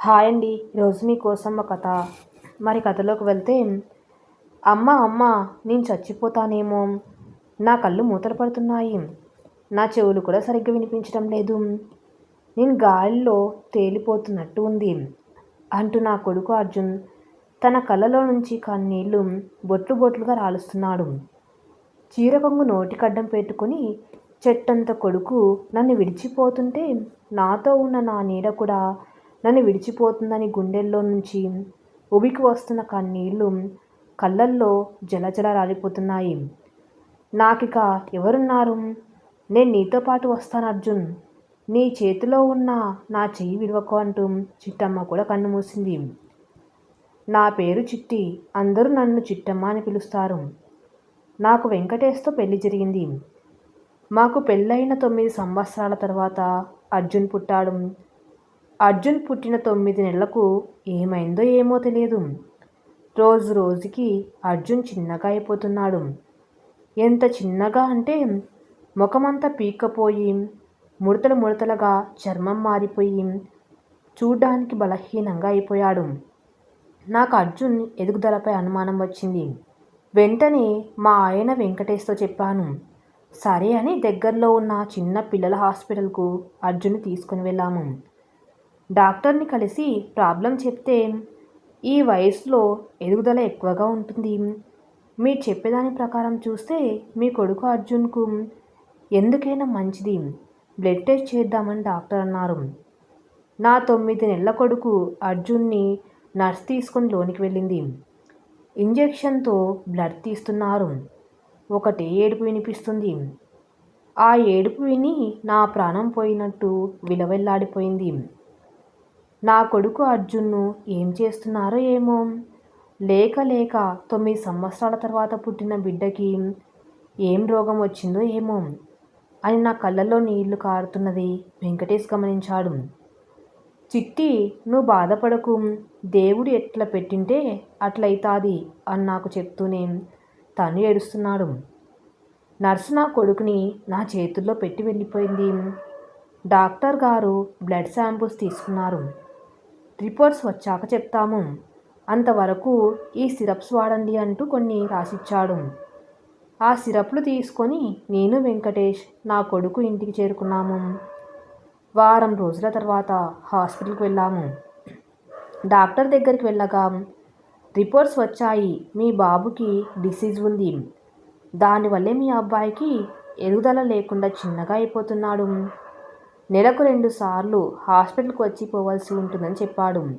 Hi అండి. ఈరోజు మీకోసం ఒక కథ. మరి కథలోకి వెళ్తే అమ్మ అమ్మ నేను చచ్చిపోతానేమో. నా కళ్ళు మూతలు పడుతున్నాయి. నా చెవులు కూడా సరిగ్గా వినిపించడం లేదు. నేను గాలిలో తేలిపోతున్నట్టు ఉంది అంటూ నా కొడుకు అర్జున్ తన కళ్ళలో నుంచి కన్నీళ్ళు బొట్లు బొట్లుగా రాలుస్తున్నాడు. చీరకొంగు నోటికడ్డం పెట్టుకుని చెట్టంత కొడుకు నన్ను విడిచిపోతుంటే నాతో ఉన్న నా నీడ కూడా నన్ను విడిచిపోతుందని గుండెల్లో నుంచి ఉబికి వస్తున్న కన్నీళ్ళు కళ్ళల్లో జలజల రాలిపోతున్నాయి. నాకిక ఎవరున్నారు? నేను నీతో పాటు వస్తాను అర్జున్. నీ చేతిలో ఉన్న నా చెయ్యి విడవకు అంటూ చిట్టమ్మ కూడా కన్ను మూసింది. నా పేరు చిట్టి అందరూ నన్ను చిట్టమ్మ అని పిలుస్తారు. నాకు వెంకటేష్తో పెళ్ళి జరిగింది. మాకు పెళ్ళైన తొమ్మిది సంవత్సరాల తర్వాత అర్జున్ పుట్టాడు. అర్జున్ పుట్టిన తొమ్మిది నెలలకు ఏమైందో ఏమో తెలియదు. రోజు రోజుకి అర్జున్ చిన్నగా అయిపోతున్నాడు. ఎంత చిన్నగా అంటే ముఖమంతా పీక్కపోయి ముడతలు ముడతలుగా చర్మం మారిపోయి చూడ్డానికి బలహీనంగా అయిపోయాడు. నాకు అర్జున్ ఎదుగుదలపై అనుమానం వచ్చింది. వెంటనే మా ఆయన వెంకటేష్తో చెప్పాను సరే అని దగ్గరలో ఉన్న చిన్న పిల్లల హాస్పిటల్కు అర్జున్ తీసుకుని వెళ్ళాము. డాక్టర్ని కలిసి ప్రాబ్లం చెప్తే ఈ వయసులో ఎదుగుదల ఎక్కువగా ఉంటుంది. మీరు చెప్పేదాని ప్రకారం చూస్తే మీ కొడుకు అర్జున్కు ఎందుకైనా మంచిది. బ్లడ్ టెస్ట్ చేద్దామని డాక్టర్ అన్నారు. నా తొమ్మిది నెలల కొడుకు అర్జున్ని నర్స్ తీసుకొని లోనికి వెళ్ళింది. ఇంజెక్షన్తో బ్లడ్ తీస్తున్నారు. ఒకటే ఏడుపు వినిపిస్తుంది. ఆ ఏడుపు విని నా ప్రాణం పోయినట్టు విలవెల్లాడిపోయింది. నా కొడుకు అర్జున్ను ఏం చేస్తున్నారో ఏమో. లేక లేక తొమ్మిది సంవత్సరాల తర్వాత పుట్టిన బిడ్డకి ఏం రోగం వచ్చిందో ఏమో అని నా కళ్ళల్లో నీళ్ళు కారుతున్నది వెంకటేష్ గమనించాడు. చిట్టి నువ్వు బాధపడకు. దేవుడు ఎట్లా పెట్టింటే అట్లయితాది అని నాకు చెప్తూనే తను ఏడుస్తున్నాడు. నర్సు నా కొడుకుని నా చేతుల్లో పెట్టి వెళ్ళిపోయింది. డాక్టర్ గారు బ్లడ్ శాంపుల్స్ తీసుకున్నారు. రిపోర్ట్స్ వచ్చాక చెప్తాము. అంతవరకు ఈ సిరప్స్ వాడండి అంటూ కొన్ని రాసిచ్చాడు. ఆ సిరప్లు తీసుకొని నేను వెంకటేష్ నా కొడుకు ఇంటికి చేరుకున్నాము. వారం రోజుల తర్వాత హాస్పిటల్కి వెళ్ళాము. డాక్టర్ దగ్గరికి వెళ్ళగా రిపోర్ట్స్ వచ్చాయి. మీ బాబుకి డిసీజ్ ఉంది. దానివల్లే మీ అబ్బాయికి ఎదుగుదల లేకుండా చిన్నగా అయిపోతున్నాడు. నెలకు రెండు సార్లు హాస్పిటల్కి వచ్చి పోవాల్సి ఉంటుందని చెప్పాడు.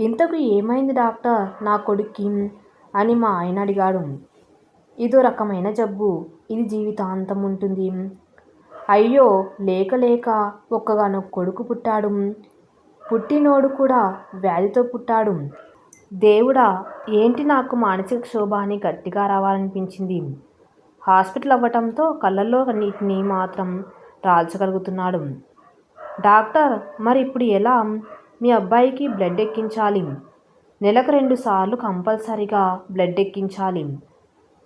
ఇంతకు ఏమైంది డాక్టర్? నా కొడుక్కి అని మా ఆయన అడిగాడు. ఇదో రకమైన జబ్బు. ఇది జీవితాంతం ఉంటుంది. అయ్యో లేక లేక ఒక్కగానొక్క కొడుకు పుట్టాడు. పుట్టినోడు కూడా వ్యాధితో పుట్టాడు. దేవుడా ఏంటి నాకు మానసిక క్షోభ అని గట్టిగా రావాలనిపించింది? హాస్పిటల్ అవ్వటంతో కళ్ళల్లో నీటిని మాత్రం రాల్చగలుగుతున్నాడు. డాక్టర్ మరి ఇప్పుడు ఎలా? మీ అబ్బాయికి బ్లడ్ ఎక్కించాలి. నెలకు రెండు సార్లు కంపల్సరీగా బ్లడ్ ఎక్కించాలి.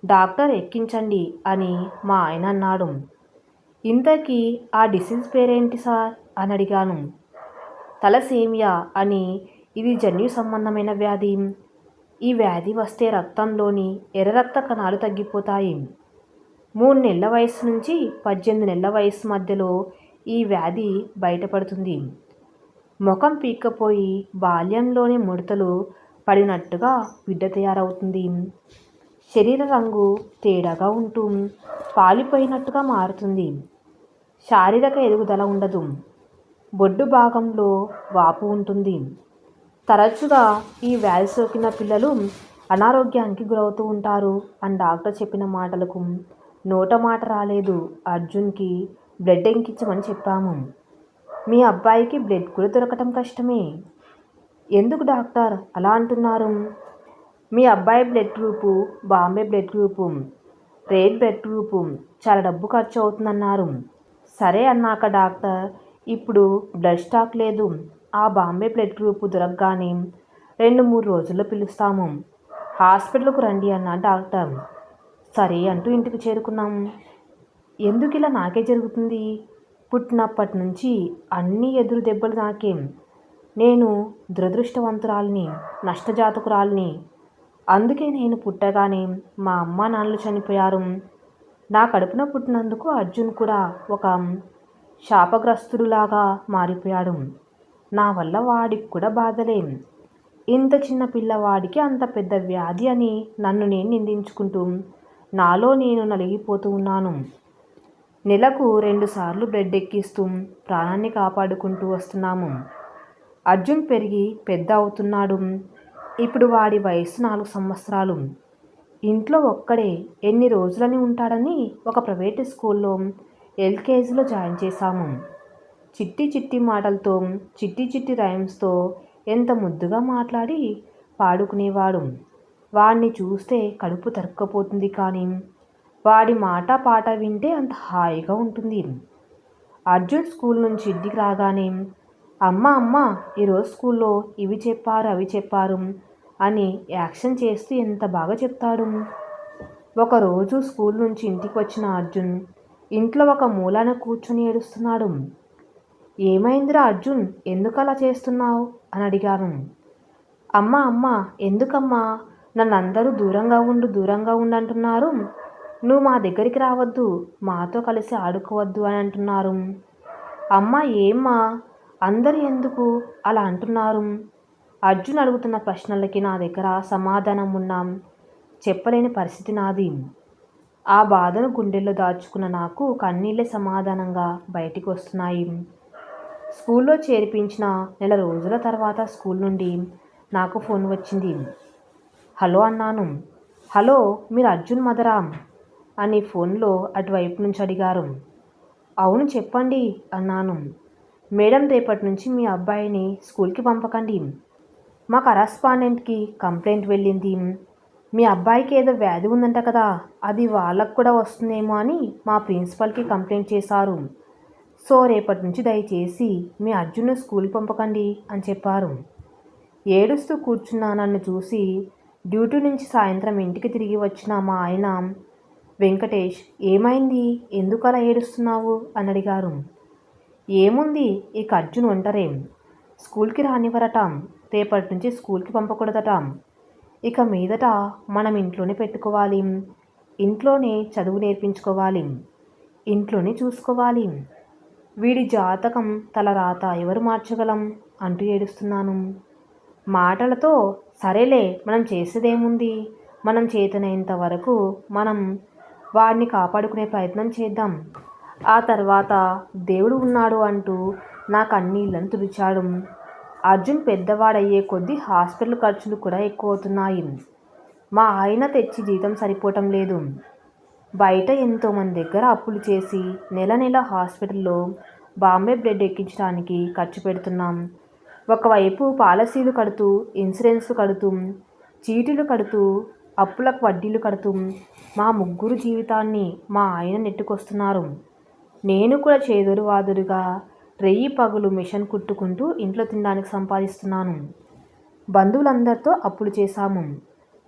డాక్టర్ ఎక్కించండి అని మా ఆయన అన్నాడు. ఇంతకీ ఆ డిసీజ్ పేరేంటి సార్? అని అడిగాను. తలసేమియా అని ఇది జన్యు సంబంధమైన వ్యాధి. ఈ వ్యాధి వస్తే రక్తంలోని ఎర్ర రక్త కణాలు తగ్గిపోతాయి. మూడు నెలల వయసు నుంచి పద్దెనిమిది నెలల వయసు మధ్యలో ఈ వ్యాధి బయటపడుతుంది. ముఖం పీక్కపోయి బాల్యంలోనే ముడతలు పడినట్టుగా బిడ్డ తయారవుతుంది. శరీర రంగు తేడాగా ఉంటూ పాలిపోయినట్టుగా మారుతుంది. శారీరక ఎదుగుదల ఉండదు. బొడ్డు భాగంలో వాపు ఉంటుంది. తరచుగా ఈ వ్యాధి సోకిన పిల్లలు అనారోగ్యానికి గురవుతూ ఉంటారు అని డాక్టర్ చెప్పిన మాటలకు నోట మాట రాలేదు. అర్జున్కి బ్లడ్ ఎంకించమని చెప్పాము. మీ అబ్బాయికి బ్లడ్ కూడా దొరకటం కష్టమే. ఎందుకు డాక్టర్? అలా అంటున్నారు. మీ అబ్బాయి blood group Bombay blood group rare blood group చాలా డబ్బు ఖర్చు అవుతుందన్నారు. సరే అన్నాక డాక్టర్ ఇప్పుడు బ్లడ్ స్టాక్ లేదు. ఆ బాంబే బ్లడ్ గ్రూపు దొరకగానే రెండు మూడు రోజుల్లో పిలుస్తాము. హాస్పిటల్కు రండి అన్న డాక్టర్. సరే అంటూ ఇంటికి చేరుకున్నాం. ఎందుకు ఇలా నాకే జరుగుతుంది? పుట్టినప్పటి నుంచి అన్ని ఎదురు దెబ్బలు నాకేం? నేను దురదృష్టవంతురాల్ని నష్టజాతకురాల్ని. అందుకే నేను పుట్టగానే మా అమ్మ నాన్నలు చనిపోయారు. నా కడుపున పుట్టినందుకు అర్జున్ కూడా ఒక శాపగ్రస్తుడులాగా మారిపోయాడు. నా వల్ల వాడికి కూడా బాధలే. ఇంత చిన్న పిల్లవాడికి అంత పెద్ద వ్యాధి అని నన్ను నేను నిందించుకుంటూ నాలో నేను నలిగిపోతూ ఉన్నాను. నెలకు రెండుసార్లు బ్రెడ్ ఎక్కిస్తూ ప్రాణాన్ని కాపాడుకుంటూ వస్తున్నాము. అర్జున్ పెరిగి పెద్ద అవుతున్నాడు. ఇప్పుడు వాడి వయసు నాలుగు సంవత్సరాలు. ఇంట్లో ఒక్కడే ఎన్ని రోజులని ఉంటాడని ఒక ప్రైవేట్ స్కూల్లో ఎల్కేజీలో జాయిన్ చేశాము. చిట్టి చిట్టి మాటలతో చిట్టి చిట్టి రైమ్స్తో ఎంత ముద్దుగా మాట్లాడి పాడుకునేవాడు. వాడిని చూస్తే కడుపు తరుక్కపోతుంది కానీ వాడి మాట పాట వింటే అంత హాయిగా ఉంటుంది. అర్జున్ స్కూల్ నుంచి ఇంటికి రాగానే అమ్మ అమ్మ ఈరోజు స్కూల్లో ఇవి చెప్పారు అవి చెప్పారు అని యాక్షన్ చేస్తూ ఎంత బాగా చెప్తాడు. ఒకరోజు స్కూల్ నుంచి ఇంటికి వచ్చిన అర్జున్ ఇంట్లో ఒక మూలాన కూర్చొని ఏడుస్తున్నాడు. ఏమైందిరా అర్జున్ ఎందుకు అలా చేస్తున్నావు? అని అడిగాను. అమ్మ అమ్మ ఎందుకమ్మా? నన్ను అందరూ దూరంగా ఉండు దూరంగా ఉండు అంటున్నారు. నువ్వు మా దగ్గరికి రావద్దు మాతో కలిసి ఆడుకోవద్దు అని అంటున్నారు. అమ్మ ఏమ్మా? అందరు ఎందుకు అలా అంటున్నారు? అర్జున్ అడుగుతున్న ప్రశ్నలకి నా దగ్గర సమాధానం ఉన్నాం. చెప్పలేని పరిస్థితి నాది. ఆ బాధను గుండెల్లో దాచుకున్న నాకు కన్నీళ్ళే సమాధానంగా బయటికి వస్తున్నాయి. స్కూల్లో చేర్పించిన నెల రోజుల తర్వాత స్కూల్ నుండి నాకు ఫోన్ వచ్చింది. హలో అన్నాను. హలో మీరు అర్జున్ మదరా అని ఫోన్లో అటువైపు నుంచి అడిగారు. అవును చెప్పండి అన్నాను. మేడం రేపటి నుంచి మీ అబ్బాయిని స్కూల్కి పంపకండి. మా కరస్పాండెంట్కి కంప్లైంట్ వెళ్ళింది. మీ అబ్బాయికి ఏదో వ్యాధి ఉందంట కదా అది వాళ్ళకు కూడా వస్తుందేమో అని మా ప్రిన్సిపల్కి కంప్లైంట్ చేశారు. సో రేపటి నుంచి దయచేసి మీ అర్జున్ను స్కూల్ పంపకండి అని చెప్పారు. ఏడుస్తూ కూర్చున్న నన్ను చూసి డ్యూటీ నుంచి సాయంత్రం ఇంటికి తిరిగి వచ్చిన మా ఆయన వెంకటేష్ ఏమైంది? ఎందుకు అలా ఏడుస్తున్నావు? అని అడిగారు. ఏముంది? ఇక అర్జున్ ఒంటరేం. స్కూల్కి రానివ్వరటాం. రేపటి నుంచి స్కూల్కి పంపకూడదటాం. ఇక మీదట మనం ఇంట్లోనే పెట్టుకోవాలి. ఇంట్లోనే చదువు నేర్పించుకోవాలి. ఇంట్లోనే చూసుకోవాలి. వీడి జాతకం తల రాత ఎవరు మార్చగలం? అంటూ ఏడుస్తున్నాను. మాటలతో సరేలే మనం చేసేదేముంది? మనం చేతనైనంత వరకు మనం వాడిని కాపాడుకునే ప్రయత్నం చేద్దాం. ఆ తర్వాత దేవుడు ఉన్నాడు అంటూ నా కన్నీళ్ళను తుడిచాడు. అర్జున్ పెద్దవాడయ్యే కొద్దీ హాస్పిటల్ ఖర్చులు కూడా ఎక్కువ అవుతున్నాయి మా ఆయన తెచ్చి జీతం సరిపోవటం లేదు. బయట ఎంతోమంది దగ్గర అప్పులు చేసి నెల నెల హాస్పిటల్లో బాంబే బ్లడ్ ఎక్కించడానికి ఖర్చు పెడుతున్నాం. ఒకవైపు పాలసీలు కడుతూ ఇన్సూరెన్స్లు కడుతూ చీటీలు కడుతూ అప్పులకు వడ్డీలు కడుతూ మా ముగ్గురు జీవితాన్ని మా ఆయన నెట్టుకొస్తున్నారు. నేను కూడా చేదురు వాదురుగా రెయ్యి పగులు మిషన్ కుట్టుకుంటూ ఇంట్లో తినడానికి సంపాదిస్తున్నాను. బంధువులందరితో అప్పులు చేశాము.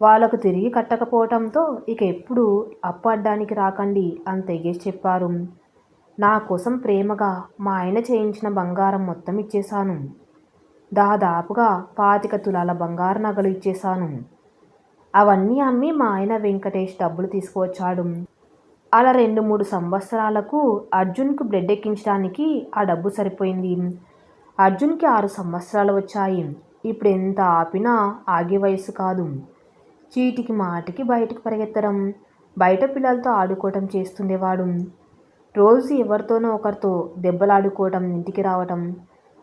వాళ్ళకు తిరిగి కట్టకపోవటంతో ఇక ఎప్పుడు అప్పు అడ్డానికి రాకండి అని తెగేసి చెప్పారు. నా కోసం ప్రేమగా మా ఆయన చేయించిన బంగారం మొత్తం ఇచ్చేశాను. దాదాపుగా పాతిక తులాల బంగారు నగలు ఇచ్చేశాను. అవన్నీ అమ్మి మా ఆయన వెంకటేష్ డబ్బులు తీసుకువచ్చాడు. అలా రెండు మూడు సంవత్సరాలకు అర్జున్కు బ్లడ్ ఎక్కించడానికి ఆ డబ్బు సరిపోయింది. అర్జున్కి ఆరు సంవత్సరాలు వచ్చాయి. ఇప్పుడు ఎంత ఆపినా ఆగే వయసు కాదు. చీటికి మాటికి బయటకు పరిగెత్తడం బయట పిల్లలతో ఆడుకోవటం చేస్తుండేవాడు. రోజు ఎవరితోనో ఒకరితో దెబ్బలాడుకోవటం ఇంటికి రావటం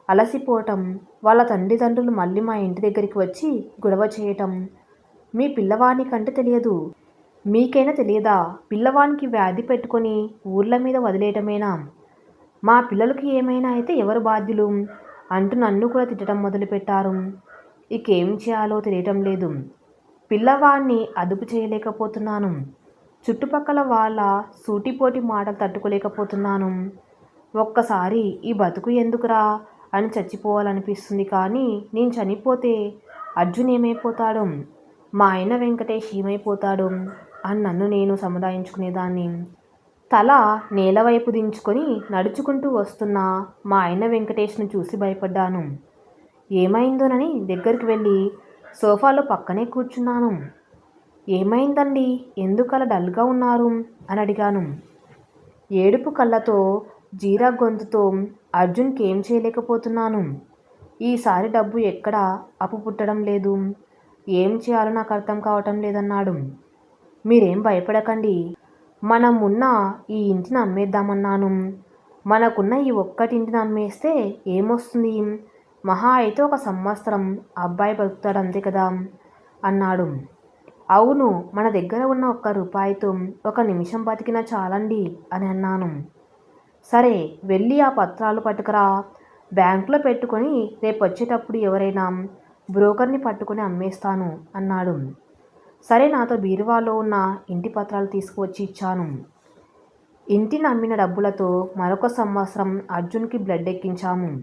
అలసిపోవటం వాళ్ళ తండ్రిదండ్రులు మళ్ళీ మా ఇంటి దగ్గరికి వచ్చి గొడవ చేయటం. మీ పిల్లవాడిని కంటే తెలియదు. మీకైనా తెలియదా? పిల్లవానికి వ్యాధి పెట్టుకొని ఊర్ల మీద వదిలేయటమేనా? మా పిల్లలకి ఏమైనా అయితే ఎవరు బాధ్యులు? అంటూ నన్ను కూడా తిట్టడం మొదలుపెట్టారు. ఇకేం చేయాలో తెలియటం లేదు. పిల్లవాడిని అదుపు చేయలేకపోతున్నాను. చుట్టుపక్కల వాళ్ళ సూటిపోటి మాటలు తట్టుకోలేకపోతున్నాను. ఒక్కసారి ఈ బతుకు ఎందుకురా? అని చచ్చిపోవాలనిపిస్తుంది కానీ నేను చనిపోతే అర్జున్ ఏమైపోతాడు? మా ఆయన వెంకటేష్ ఏమైపోతాడు? అని నన్ను నేను సముదాయించుకునేదాన్ని. తల నేలవైపు దించుకొని నడుచుకుంటూ వస్తున్న మా ఆయన వెంకటేష్ను చూసి భయపడ్డాను. ఏమైందోనని దగ్గరికి వెళ్ళి సోఫాలో పక్కనే కూర్చున్నాను. ఏమైందండి? ఎందుకు అలా డల్గా ఉన్నారు? అని అడిగాను. ఏడుపు కళ్ళతో జీరా గొంతుతో అర్జున్కి ఏం చేయలేకపోతున్నాను? ఈసారి డబ్బు ఎక్కడా? అప్పు పుట్టడం లేదు. ఏం చేయాలో నాకు అర్థం కావటం లేదన్నాడు. మీరేం భయపడకండి. మనం ఉన్న ఈ ఇంటిని అమ్మేద్దామన్నాను మనకున్న ఈ ఒక్కటి ఇంటిని అమ్మేస్తే ఏమొస్తుంది? మహా అయితే ఒక సంవత్సరం అబ్బాయి బతుకుతాడు అంతే కదా? అన్నాడు. అవును మన దగ్గర ఉన్న ఒక్క రూపాయితో ఒక నిమిషం బతికినా చాలండి అని అన్నాను. సరే వెళ్ళి ఆ పత్రాలు పట్టుకురా. బ్యాంకులో పెట్టుకొని రేపు వచ్చేటప్పుడు ఎవరైనా బ్రోకర్ని పట్టుకొని అమ్మేస్తాను అన్నాడు. సరే నాతో బీరువాలో ఉన్న ఇంటి పత్రాలు తీసుకువచ్చి ఇచ్చాను. ఇంటిని అమ్మిన డబ్బులతో మరొక సంవత్సరం అర్జున్కి బ్లడ్ ఎక్కించాము.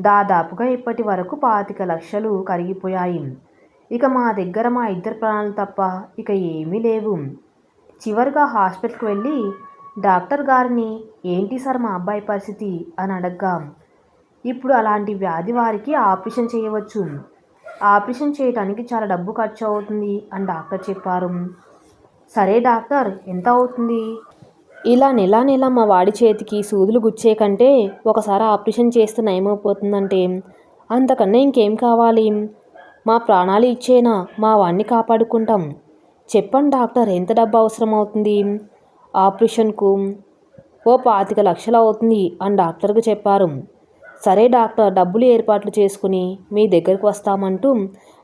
దాదాపుగా ఇప్పటి వరకు పాతిక లక్షలు కరిగిపోయాయి. ఇక మా దగ్గర మా ఇద్దరు ప్రాణాలు తప్ప ఇక ఏమీ లేవు. చివరిగా హాస్పిటల్కి వెళ్ళి డాక్టర్ గారిని ఏంటి సార్ మా అబ్బాయి పరిస్థితి? అని అడగ్గా. ఇప్పుడు అలాంటి వ్యాధి వారికి ఆపరేషన్ చేయవచ్చు. ఆపరేషన్ చేయడానికి చాలా డబ్బు ఖర్చు అవుతుంది అని డాక్టర్ చెప్పారు. సరే డాక్టర్ ఎంత అవుతుంది? ఇలా నెల నెల మా వాడి చేతికి సూదులు గుచ్చే కంటే ఒకసారి ఆపరేషన్ చేస్తే నయమైపోతుందంటే అంతకన్నా ఇంకేం కావాలి? మా ప్రాణాలు ఇచ్చేనా? మా వాడిని కాపాడుకుంటాం. చెప్పండి డాక్టర్ ఎంత డబ్బు అవసరం అవుతుంది ఆపరేషన్కు ఓ పాతిక లక్షలు అవుతుంది అని డాక్టర్కు చెప్పారు. సరే డాక్టర్ డబ్బులు ఏర్పాట్లు చేసుకుని మీ దగ్గరకు వస్తామంటూ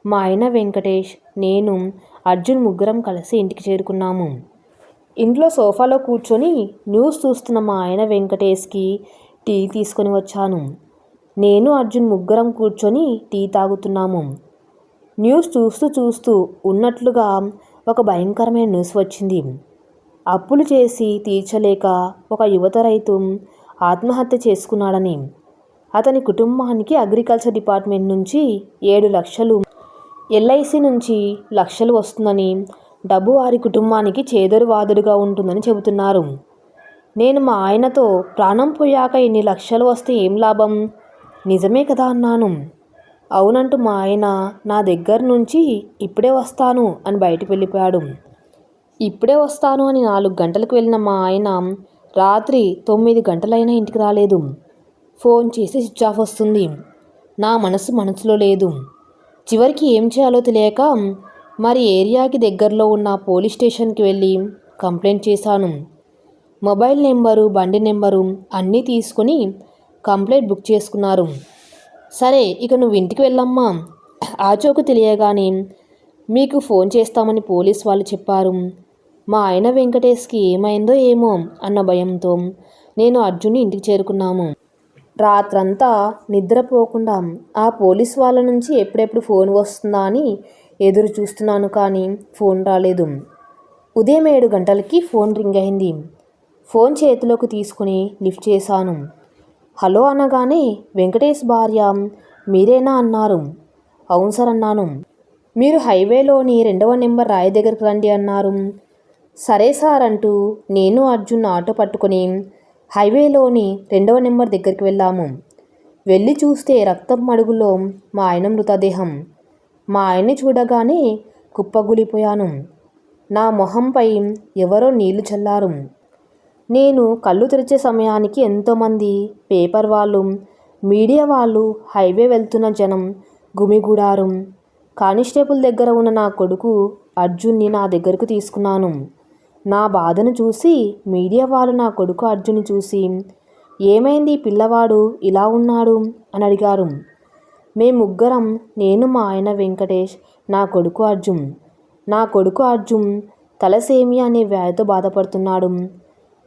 మా ఆయన వెంకటేష్ నేను అర్జున్ ముగ్గురం కలిసి ఇంటికి చేరుకున్నాము. ఇంట్లో సోఫాలో కూర్చొని న్యూస్ చూస్తున్న మా ఆయన వెంకటేష్కి టీ తీసుకొని వచ్చాను. నేను అర్జున్ ముగ్గురం కూర్చొని టీ తాగుతున్నాము. న్యూస్ చూస్తూ చూస్తూ ఉన్నట్లుగా ఒక భయంకరమైన న్యూస్ వచ్చింది. అప్పులు చేసి తీర్చలేక ఒక యువత రైతు ఆత్మహత్య చేసుకున్నాడని. అతని కుటుంబానికి అగ్రికల్చర్ డిపార్ట్మెంట్ నుంచి ఏడు లక్షలు ఎల్ఐసి నుంచి లక్షలు వస్తుందని డబ్బు వారి కుటుంబానికి చేదరువాదుడుగా ఉంటుందని చెబుతున్నారు. నేను మా ఆయనతో ప్రాణం పోయాక ఎన్ని లక్షలు వస్తే ఏం లాభం? నిజమే కదా అన్నాను. అవునంటూ మా ఆయన నా దగ్గర నుంచి ఇప్పుడే వస్తాను అని బయటకు వెళ్ళిపోయాడు. ఇప్పుడే వస్తాను అని నాలుగు గంటలకు వెళ్ళిన మా ఆయన రాత్రి తొమ్మిది గంటలైనా ఇంటికి రాలేదు. ఫోన్ చేసి స్విచ్ ఆఫ్ వస్తుంది. నా మనసు మనసులో లేదు. చివరికి ఏం చేయాలో తెలియక మరి ఏరియాకి దగ్గరలో ఉన్న పోలీస్ స్టేషన్కి వెళ్ళి కంప్లైంట్ చేశాను. మొబైల్ నెంబరు బండి నెంబరు అన్నీ తీసుకొని కంప్లైంట్ బుక్ చేసుకున్నారు. సరే ఇక నువ్వు ఇంటికి వెళ్ళమ్మా. ఆచోకు తెలియగానే మీకు ఫోన్ చేస్తామని పోలీస్ వాళ్ళు చెప్పారు. మా ఆయన వెంకటేష్కి ఏమైందో ఏమో అన్న భయంతో నేను అర్జున్ని ఇంటికి చేరుకున్నాము. రాత్రంతా నిద్రపోకుండా ఆ పోలీస్ వాళ్ళ నుంచి ఎప్పుడెప్పుడు ఫోన్ వస్తుందా అని ఎదురు చూస్తున్నాను కానీ ఫోన్ రాలేదు. ఉదయం ఏడు గంటలకి ఫోన్ రింగ్ అయింది. ఫోన్ చేతిలోకి తీసుకుని లిఫ్ట్ చేశాను. హలో అనగానే వెంకటేష్ భార్య మీరేనా అన్నారు. అవును సార్ అన్నాను. మీరు హైవేలోని రెండవ నెంబర్ రాయి దగ్గరికి రండి అన్నారు. సరే సార్ అంటూ నేను అర్జున్ ఆటో పట్టుకొని హైవేలోని రెండవ నెంబర్ దగ్గరికి వెళ్ళాము. వెళ్ళి చూస్తే రక్తం మడుగులో మా ఆయన మృతదేహం. మా ఆయన్ని చూడగానే కుప్పగులిపోయాను. నా మొహంపై ఎవరో నీళ్ళు చల్లారు. నేను కళ్ళు తెరిచే సమయానికి ఎంతోమంది పేపర్ వాళ్ళు మీడియా వాళ్ళు హైవే వెళ్తున్న జనం గుమిగూడారు. కానిస్టేబుల్ దగ్గర ఉన్న నా కొడుకు అర్జున్ని నా దగ్గరకు తీసుకున్నాను. నా బాధను చూసి మీడియా వాళ్ళు నా కొడుకు అర్జున్ చూసి ఏమైంది పిల్లవాడు? ఇలా ఉన్నాడు? అని అడిగారు. మేము ముగ్గురం నేను మా ఆయన వెంకటేష్ నా కొడుకు అర్జున్. నా కొడుకు అర్జున్ తలసేమియా అనే వ్యాధితో బాధపడుతున్నాడు.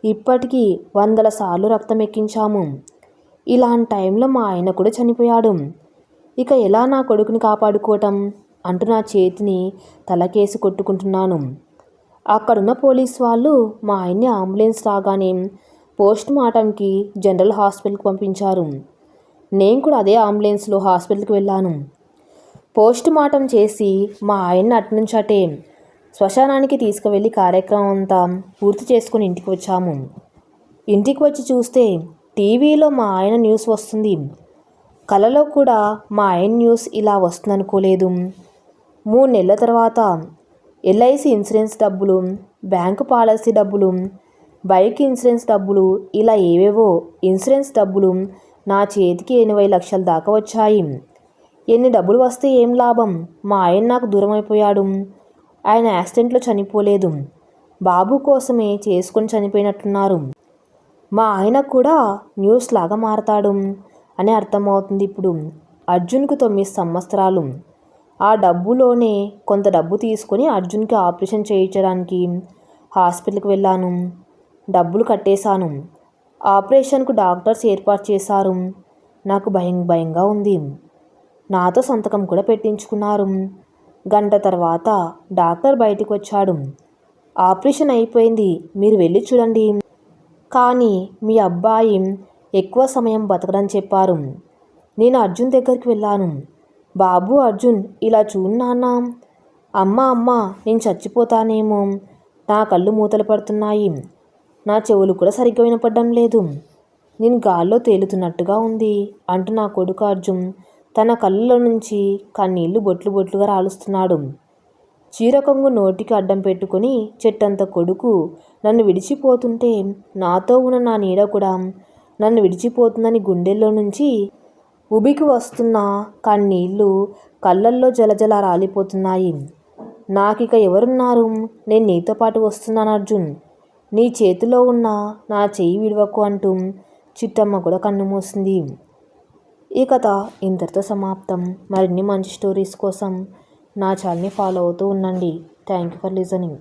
ఇప్పటికీ వందల సార్లు రక్తం ఎక్కించాము ఇలాంటి టైంలో మా ఆయన కూడా చనిపోయాడు. ఇక ఎలా నా కొడుకుని కాపాడుకోవటం? అంటూ నా చేతిని తలకేసి కొట్టుకుంటున్నాను. అక్కడున్న పోలీస్ వాళ్ళు మా ఆయన్ని అంబులెన్స్ రాగానే పోస్ట్ మార్టంకి జనరల్ హాస్పిటల్కి పంపించారు. నేను కూడా అదే అంబులెన్స్లో హాస్పిటల్కి వెళ్ళాను. పోస్ట్ మార్టం చేసి మా ఆయన్ని అటునుంచి అటే శ్మశానానికి తీసుకువెళ్ళి కార్యక్రమం అంతా పూర్తి చేసుకుని ఇంటికి వచ్చాము. ఇంటికి వచ్చి చూస్తే టీవీలో మా ఆయన న్యూస్ వస్తుంది. కలలో కూడా మా ఆయన న్యూస్ ఇలా వస్తుందనుకోలేదు. మూడు నెలల తర్వాత ఎల్ఐసి ఇన్సూరెన్స్ డబ్బులు బ్యాంకు పాలసీ డబ్బులు బైక్ ఇన్సూరెన్స్ డబ్బులు ఇలా ఏవేవో ఇన్సూరెన్స్ డబ్బులు నా చేతికి ఎనభై లక్షల దాకా వచ్చాయి. ఎన్ని డబ్బులు వస్తే ఏం లాభం? మా ఆయన నాకు దూరం అయిపోయాడు ఆయన యాక్సిడెంట్లో చనిపోలేదు. బాబు కోసమే చేసుకొని చనిపోయినట్టున్నారు. మా ఆయన కూడా న్యూస్ లాగా మారతాడు అని అర్థమవుతుంది ఇప్పుడు. అర్జున్కు తొమ్మిది సంవత్సరాలు. ఆ డబ్బులోనే కొంత డబ్బు తీసుకొని అర్జున్కి ఆపరేషన్ చేయించడానికి హాస్పిటల్కి వెళ్ళాను. డబ్బులు కట్టేశాను. ఆపరేషన్కు డాక్టర్స్ ఏర్పాటు చేశారు. నాకు భయం భయంగా ఉంది. నాతో సంతకం కూడా పెట్టించుకున్నారు. గంట తర్వాత డాక్టర్ బయటికి వచ్చాడు. ఆపరేషన్ అయిపోయింది. మీరు వెళ్ళి చూడండి. కానీ మీ అబ్బాయి ఎక్కువ సమయం బతకడని చెప్పారు. నేను అర్జున్ దగ్గరికి వెళ్ళాను. బాబు అర్జున్ ఇలా చూడు నాన్న. అమ్మ అమ్మ నేను చచ్చిపోతానేమో. నా కళ్ళు మూతలు పడుతున్నాయి. నా చెవులు కూడా సరిగ్గా వినపడడం లేదు. నేను గాల్లో తేలుతున్నట్టుగా ఉంది అంటూ నా కొడుకు అర్జున్ తన కళ్ళలో నుంచి కన్నీళ్ళు బొట్లు బొట్లుగా రాలుస్తున్నాడు. చీరకొంగు నోటికి అడ్డం పెట్టుకుని చెట్టంత కొడుకు నన్ను విడిచిపోతుంటే నాతో ఉన్న నా నీడ కూడా నన్ను విడిచిపోతుందని గుండెల్లో నుంచి ఉబికి వస్తున్న కన్నీళ్ళు కళ్ళల్లో జలజల రాలిపోతున్నాయి. నాకిక ఎవరున్నారు? నేను నీతో పాటు వస్తున్నాను అర్జున్. నీ చేతిలో ఉన్న నా చెయ్యి విడవకు అంటూ చిట్టమ్మ కూడా కన్ను మూసింది. ఈ కథ ఇంతటితో సమాప్తం. మరిన్ని మంచి స్టోరీస్ కోసం నా ఛానల్ని ఫాలో అవుతూ ఉండండి. Thank you for listening.